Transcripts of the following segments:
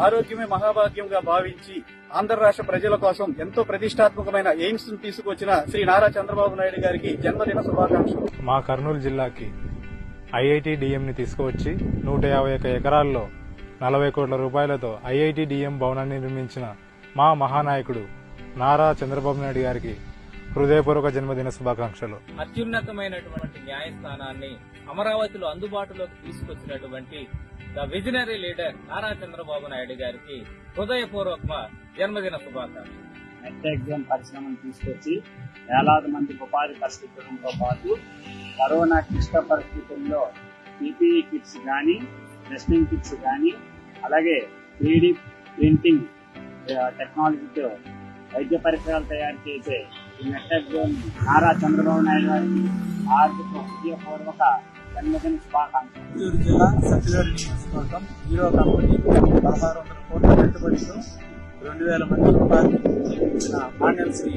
ఆరోగ్యమే మహాభాగ్యంగా భావించి ఆంధ్ర రాష్ట్ర ప్రజల కోసం ఎంతో ప్రతిష్టాత్మకమైన ఎయిమ్స్ తీసుకొచ్చిన శ్రీ నారా చంద్రబాబు నాయుడు గారికి జన్మదిన శుభాకాంక్షలు. మా కర్నూలు జిల్లాకి ఐఐటి డిఎంని తీసుకువచ్చి నూట యాభై ఒక్క ఎకరాల్లో నలభై కోట్ల రూపాయలతో ఐఐటి డిఎం భవనాన్ని నిర్మించిన మా మహానాయకుడు నారా చంద్రబాబు నాయుడు గారికి హృదయపూర్వక జన్మదిన శుభాకాంక్షలు. అత్యున్నతమైనటువంటి న్యాయస్థానాన్ని అమరావతిలో అందుబాటులోకి తీసుకొచ్చినటువంటి the visionary leader Nara Chandrababu Naidu గారికి హృదయపూర్వక జన్మదిన శుభాకాంక్షలు. ఎగ్జామ్ పరిశ్రమను తీసుకొచ్చి వేలాది మందికి ఉపాధి కల్పించడంతో పాటు కరోనా క్లిష్ట పరిస్థితుల్లో పీపీఈ కిట్స్ కానీ టెస్టింగ్ కిట్స్ కానీ అలాగే త్రీడీ ప్రింటింగ్ టెక్నాలజీతో వైద్య పరికరాలు తయారు చేసే ఈ నారా చంద్రబాబు నాయుడు గారికి ఆర్థిక హృదయపూర్వక జన్మదిన శుభాకాంక్షలు. చిత్తూరు జిల్లా సత్యవేడు నియోజకవర్గం హీరో కంపెనీ పదహారు వందల కోట్ల పెట్టుబడితో రెండు వేల మంది ఉపాధి కల్పించిన మాన్యల్ శ్రీ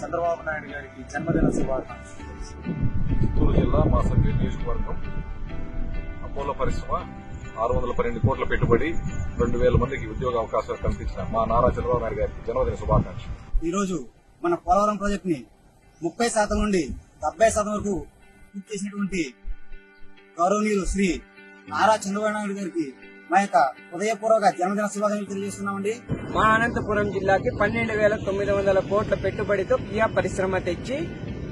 చంద్రబాబు నాయుడు గారికి జన్మదిన శుభాకాంక్షలు. చిత్తూరు జిల్లా మా సభ్య నియోజకవర్గం అపోలో పరిశ్రమ ఆరు వందల పన్నెండు కోట్ల పెట్టుబడి రెండు వేల మందికి ఉద్యోగ అవకాశాలు కల్పించిన మా నారా చంద్రబాబు నాయుడు గారికి జన్మదిన శుభాకాంక్షలు. ఈ రోజు మన పోలవరం ప్రాజెక్ట్ని ముప్పై శాతం నుండి డెబ్బై శాతం వరకు పూర్తి చేసినటువంటి గౌరవనీయులు శ్రీ నారా చంద్రబాబు నాయుడు గారికి మా యొక్క హృదయపూర్వక జన్మదిన శుభాకాంక్షలు తెలియజేస్తున్నామండి. మా అనంతపురం జిల్లాకి పన్నెండు వేల తొమ్మిది వందల కోట్ల పెట్టుబడితో కియా పరిశ్రమ తెచ్చి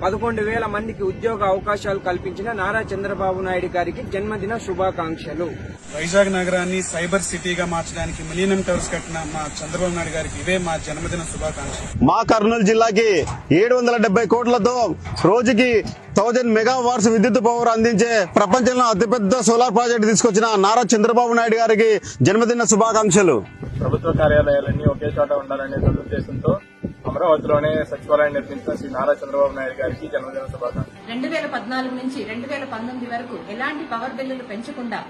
పదకొండు వేల మందికి ఉద్యోగ అవకాశాలు కల్పించిన నారా చంద్రబాబు నాయుడు గారికి జన్మదిన శుభాకాంక్షలు. వైజాగ్ నగరాన్ని సైబర్ సిటీగా మార్చడానికి మిలీనియం టవర్స్ కట్టిన మా చంద్రబాబు నాయుడు గారికి ఇవే మా జన్మదిన శుభాకాంక్షలు. మా కర్నూలు జిల్లాకి ఏడు వందల డెబ్బై కోట్లతో రోజుకి థౌజండ్ మెగా వాట్స్ విద్యుత్ పవర్ అందించే ప్రపంచంలో అతిపెద్ద సోలార్ ప్రాజెక్ట్ తీసుకొచ్చిన నారా చంద్రబాబు నాయుడు గారికి జన్మదిన శుభాకాంక్షలు. ప్రభుత్వ కార్యాలయాలన్నీ ఒకే చోట ఉండాలనే సదుద్దేశంతో అమరావతిలోనే సచివాలయం నిర్మించిన శ్రీ నారా చంద్రబాబు నాయుడు గారికి జన్మదిన శుభాకాంక్షలు. రెండు వేల పద్నాలుగు నుంచి రెండు వేల పంతొమ్మిది వరకు ఎలాంటి పవర్ బిల్లులు పెంచకుండా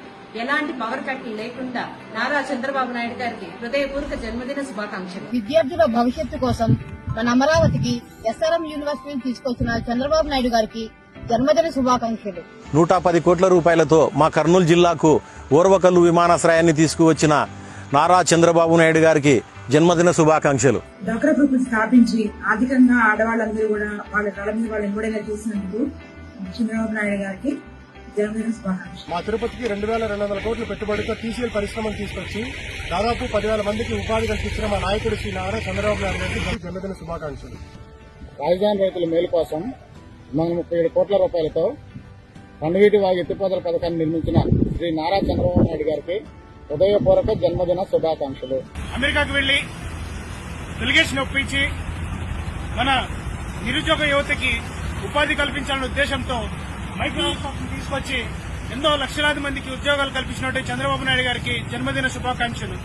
ఎలాంటి పవర్ కట్లు లేకుండా నారా చంద్రబాబు నాయుడు గారికి హృదయపూర్వక జన్మదిన శుభాకాంక్షలు. విద్యార్థుల భవిష్యత్తు కోసం మన అమరావతికి ఎస్ఆర్ఎం యూనివర్సిటీని తీసుకొచ్చిన చంద్రబాబు నాయుడు గారికి జన్మదిన శుభాకాంక్షలు. నూట పది కోట్ల రూపాయలతో మా కర్నూలు జిల్లాకు ఓర్వకల్లు విమానాశ్రయాన్ని తీసుకువచ్చిన నారా చంద్రబాబు నాయుడు గారికి జన్మదిన శుభాకాంక్షలు. డాక్రా గ్రూప్ స్థాపించి ఆర్థికంగా ఆడవాళ్ళందరూ కూడా వాళ్ళ కాళ్ళ మీద వాళ్ళు ఎంబడేలా చేసినందుకు చంద్రబాబు నాయుడు గారికి జన్మదిన శుభాకాంక్షలు మా తిరుపతికి రెండు వేల రెండు వందల కోట్ల పెట్టుబడితో టీసీఎల్ పరిశ్రమను తీసుకొచ్చి దాదాపు పదివేల మందికి ఉపాధి కల్పించిన మా నాయకుడు శ్రీ నారా చంద్రబాబు నాయుడు గారికి జన్మదిన శుభాకాంక్షలు. రాజధాని రైతుల మేలు కోసం మన ముప్పై ఏడు కోట్ల రూపాయలతో పండుగీటి వాగి ఎత్తిపోతల పథకాన్ని నిర్మించిన శ్రీ నారా చంద్రబాబు నాయుడు గారికి హృదయపూర్వక జన్మదిన శుభాకాంక్షలు. అమెరికాకు వెళ్ళి డెలిగేషన్ ఒప్పించి మన నిరుద్యోగ యువతకి ఉపాధి కల్పించాలనే ఉద్దేశంతో మైక్రోసాఫ్ట్ తీసుకొచ్చి ఎన్నో లక్షలాది మందికి ఉద్యోగాలు కల్పించినట్టు చంద్రబాబు నాయుడు గారికి జన్మదిన శుభాకాంక్షలు.